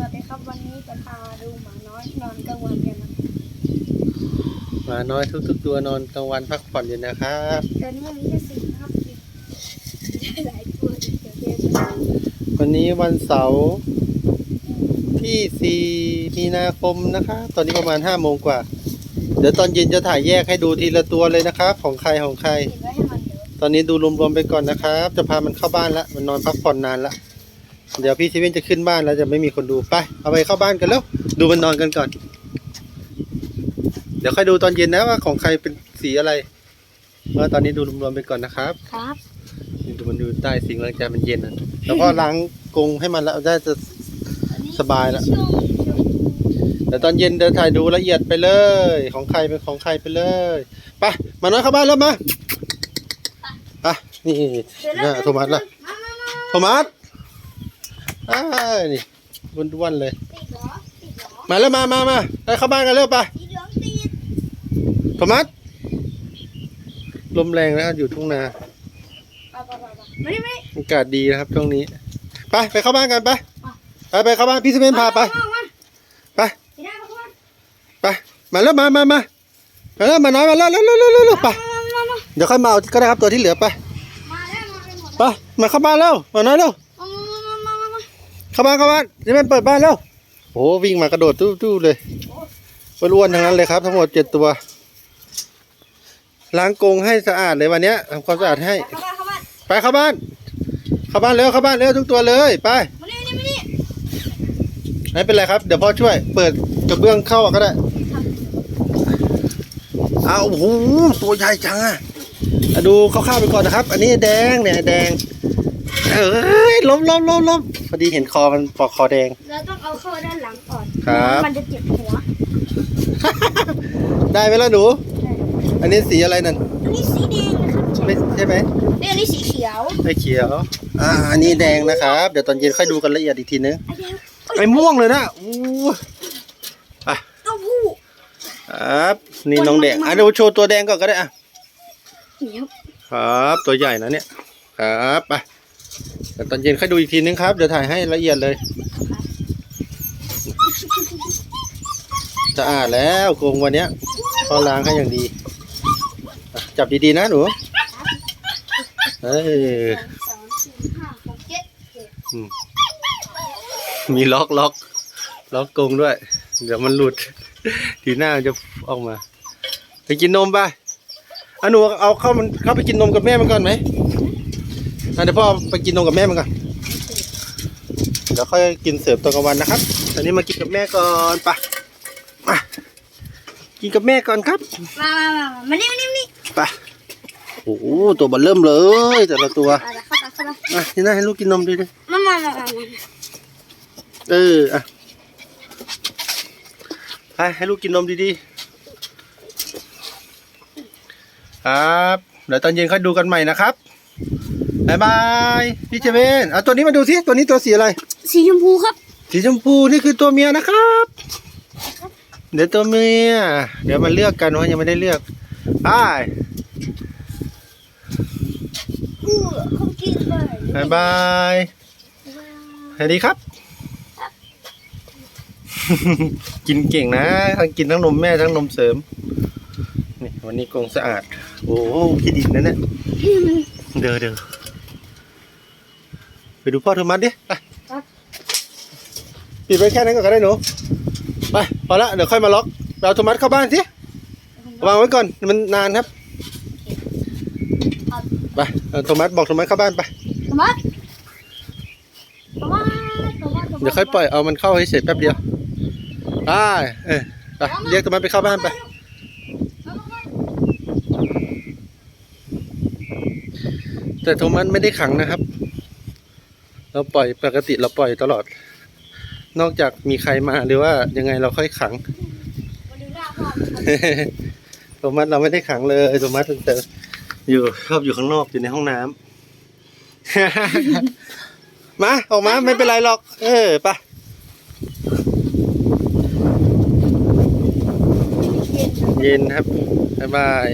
วัสดีครับวันนี้จะพาดูหมาน้อยนอนกลางวันกันนะหมาน้อยทุกๆตัวนอนกลางวันพักผ่อนอยู่นะครับตอนนี้มีแค่สี่ครับสี่ได้หลายตัวเดี๋ยวเดี๋ยวจะวันนี้วันเสาร์ที่ 4 มีนาคมนะครับตอนนี้ประมาณ5โมงกว่า เดี๋ยวตอนเย็นจะถ่ายแยกให้ดูทีละตัวเลยนะครับของใครของใครปิดไว้ให้มันเดี๋ยว ตอนนี้ดูรวมๆไปก่อนนะครับ จะพามันเข้าบ้านละมันนอนพักผ่อนนานละ เดี๋ยวพี่ซีเว่นจะขึ้นบ้านแล้วจะไม่มีคนดูไป เอาไปเข้าบ้านกันแล้วดูมันนอนกันก่อน เดี๋ยวค่อยดูตอนเย็นนะว่าของใครเป็นสีอะไรเพราะว่าตอนนี้ดูรวมๆไปก่อนนะครับ ครับนี่ดูมันดูใต้สิงหลังจากมันเย็นนะแล้วก็ล้างกรงให้มันแล้วได้จะสบายละช่วงช่วงเดี๋ยวตอนเย็นเดี๋ยวถ่ายดูละเอียดไปเลย ของใครเป็นของใครไปเลยไปมาน้อยเข้าบ้านแล้วมาไปนี่เดี๋ยวน่านะโทมัสละมามามาโทมัส อ้ายนี่ว้วนๆเลย ติดเหรอติดเหรอมาแล้วมามามาไปเข้าบ้านกันเร็วไปสีเหลืองติดโทมัสลมแรงนะอยู่ทุ่งนาไปไปไปไปไม่ได้ไม่ได้อากาศดีนะครับช่วงนี้ ไปไปเข้าบ้านกันไปไปไปเข้าบ้านพี่ซีเมนพาไปมามาไปสีได้มาไปมาแล้วมามามามาแล้วมาน้อยมาแล้วเร็วเร็วเร็วเร็วเร็วไปมามามาเดี๋ยวค่อยมาเอาก็ได้ครับตัวที่เหลือไปมาแล้วมาเป็นหมดไปมาเข้าบ้านแล้วมาน้อยเร็ว มามามามามา เข้าบ้านเข้าบ้านจะเป็นเปิดบ้านแล้วโอ้วิ่งมากระโดดตู้ๆเลยอ้วนๆทั้งนั้นเลยครับ ทั้งหมดเจ็ดตัว ล้างกรงให้สะอาดเลยวันเนี้ยทำความสะอาดให้ เข้าบ้านเข้าบ้านไปเข้าบ้าน เข้าบ้านเร็วเข้าบ้านเร็วทุกตัวเลยไปมานี่มานี่มานี่ไม่เป็นไรครับ เดี๋ยวพ่อช่วย เปิดกระเบื้องเข้าก็ได้เอาโอ้โหตัวใหญ่จังอะอะดูคร่าวๆไปก่อนนะครับ อันนี้แดงเนี่ยแดง เอ้ยล้มล้มล้มล้ม พอดีเห็นคอมันปอกคอแดง เราต้องเอาเข้าด้านหลังก่อนครับ มันจะเจ็บหัวได้ไหมล่ะหนู อันนี้สีอะไรนั่นอันนี้สีแดงนะครับไม่ใช่ไหมนี่อันนี้สีเขียวไม่เขียว อ่า อันนี้แดงนะครับ เดี๋ยวตอนเย็นค่อยดูกันละเอียดอีกทีนึง อันนี้ไอ้ม่วงเลยนะอู้อะเต้าหู้ครับนี่น้องแดง อะดูโชว์ตัวแดงก่อนก็ได้อะ เหนียวครับ ตัวใหญ่นะเนี่ย ครับไป เดี๋ยวตอนเย็นค่อยดูอีกทีนึงครับ เดี๋ยวถ่ายให้ละเอียดเลย สะอาดแล้วกรงวันเนี้ยเขาล้างให้อย่างดีอะจับดีๆนะหนูเอ้ยสองสี่ห้าหกเจ็ดมีล็อกล็อกล็อกกรงด้วย เดี๋ยวมันหลุด ทีหน้ามันจะออกมา ไปกินนมไปอะหนูเอาเข้ามันเข้าไปกินนมกับแม่มันก่อนไหม เดี๋ยวพ่อไปกินนมกับแม่มันก่อนเดี๋ยวค่อยกินเสริมตอนกลางวันนะครับ ตอนนี้มากินกับแม่ก่อนไปมากินกับแม่ก่อนครับ มามามามานี่มานี่มานี่ไปโอ้โหตัวบันเริ่มเลย แต่ละตัวอะเดี๋ยวเข้าไปเข้าไปอะทีหน้าให้ลูกกินนมดูดิมามามามามาเออ อะไปให้ลูกกินนมดีๆ ครับ เดี๋ยวตอนเย็นค่อยดูกันใหม่นะครับ บายบายพี่เจเวนอะตัวนี้มาดูสิตัวนี้ตัวสีอะไร สีชมพูครับ สีชมพูนี่คือตัวเมียนะครับ เดี๋ยวตัวเมีย เดี๋ยวมาเลือกกันว่ายังไม่ได้เลือกไปกูเขากินเลยบายบายสวัสดีครับ กินเก่งนะทั้งกินทั้งนมแม่ทั้งนมเสริมนี่วันนี้กรงสะอาด โอ้โหขี้ดินนะเนี่ยเดี๋ยวเดี๋ยว ไปดูพ่อโทมัสดิไปปิดไว้แค่นั้นก่อนก็ได้หนูไปพอละเดี๋ยวค่อยมาล็อกไปเอาโทมัสเข้าบ้านสิวางไว้ก่อนมันนานครับไปเอาโทมัสบอกโทมัสเข้าบ้านไปสมัดสมัดสมัดเดี๋ยวค่อยปล่อยเอามันเข้าให้เสร็จแป๊บเดียวไปเออไปเรียกโทมัสไปเข้าบ้านไปแต่โทมัสไม่ได้ขังนะครับ เราปล่อยปกติเราปล่อยตลอด นอกจากมีใครมาหรือว่ายังไงเราค่อยขังมาดูหน้าพ่อโทมัสเราไม่ได้ขังเลยโทมัสแต่อยู่ชอบอยู่ข้างนอกอยู่ในห้องน้ำมาออกมาไม่เป็นไรหรอก เออไปะเย็นเย็นครับบ๊ายบาย